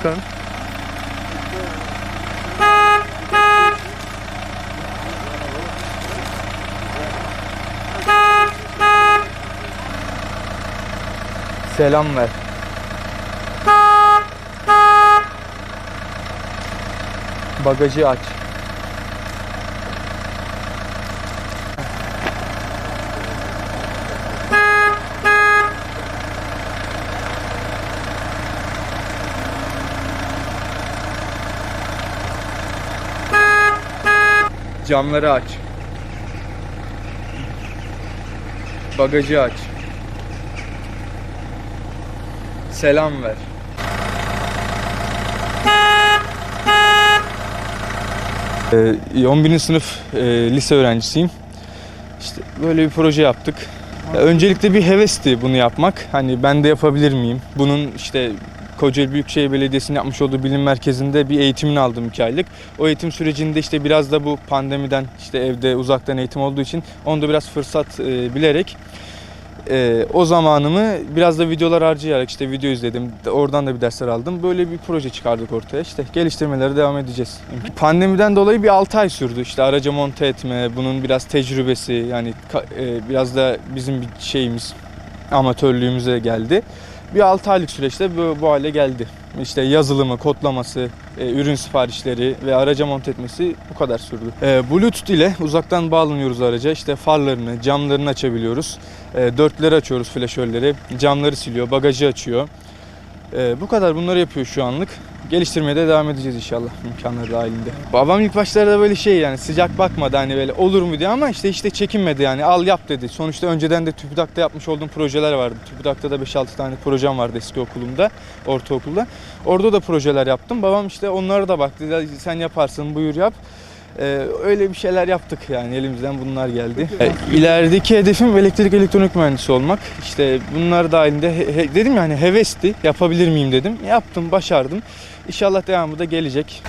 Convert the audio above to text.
Bakalım. Selam ver. Bagajı aç. Camları aç. Bagajı aç. Selam ver. Ee, 11. sınıf e, lise öğrencisiyim. İşte böyle bir proje yaptık. Ya Öncelikle bir hevesti bunu yapmak. Hani ben de yapabilir miyim? Bunun işte Kocaeli Büyükşehir Belediyesi'nin yapmış olduğu bilim merkezinde bir eğitimini aldım iki aylık. O eğitim sürecinde işte biraz da bu pandemiden işte evde uzaktan eğitim olduğu için onu da biraz fırsat e, bilerek e, o zamanımı biraz da videolar harcayarak işte video izledim. Oradan da bir dersler aldım. Böyle bir proje çıkardık ortaya. İşte geliştirmelere devam edeceğiz. Pandemiden dolayı bir 6 ay sürdü. İşte araca monte etme, bunun biraz tecrübesi yani e, biraz da bizim bir şeyimiz amatörlüğümüze geldi. Bir 6 aylık süreçte bu, bu hale geldi. İşte yazılımı, kodlaması, e, ürün siparişleri ve araca monte etmesi bu kadar sürdü. E, Bluetooth ile uzaktan bağlanıyoruz araca. İşte farlarını, camlarını açabiliyoruz. E, dörtleri açıyoruz flaşörleri. Camları siliyor, bagajı açıyor. E, bu kadar bunları yapıyor şu anlık. Geliştirmeye de devam edeceğiz inşallah imkanları dahilinde. Babam ilk başlarda böyle şey yani sıcak bakmadı hani böyle olur mu diye ama işte işte çekinmedi yani al yap dedi. Sonuçta önceden de TÜBİTAK'ta yapmış olduğum projeler vardı. TÜBİTAK'ta da 5-6 tane projem vardı eski okulumda, ortaokulda. Orada da projeler yaptım. Babam işte onlara da baktı. Sen yaparsın buyur yap. Ee, öyle bir şeyler yaptık yani elimizden bunlar geldi. Ee, İlerideki hedefim elektrik elektronik mühendisi olmak. İşte bunlar dahilinde he- he- dedim yani hevesti yapabilir miyim dedim. Yaptım, başardım. İnşallah devamı da gelecek.